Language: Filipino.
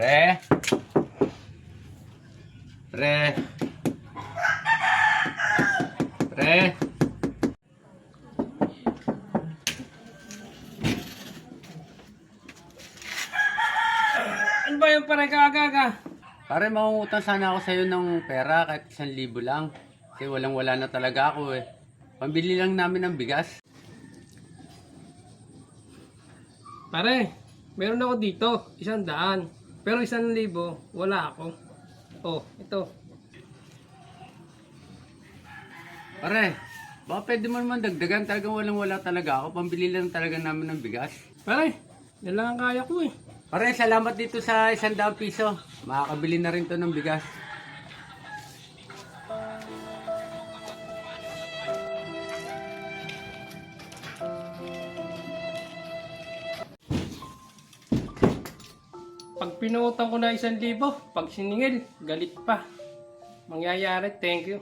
Pre. Pre. Pre. Ano ba yung parang kaagaga? Pare, mangungutang sana ako sa'yo ng pera kahit isang libo lang. Kasi walang wala na talaga ako eh. Pambili lang namin ng bigas. Pare, meron ako dito, isang daan. Pero isang libo, wala ako. Oh, ito. Pare, baka pwede mo naman dagdagan. Talagang walang wala talaga ako. Pambili lang talaga namin ng bigas. Pare, yan lang ang kaya ko eh. Pare, salamat dito sa isang daang piso. Makakabili na rin to ng bigas. Pag pinuutang ko na isang libo, pag siningil, galit pa. Mangyayari, thank you.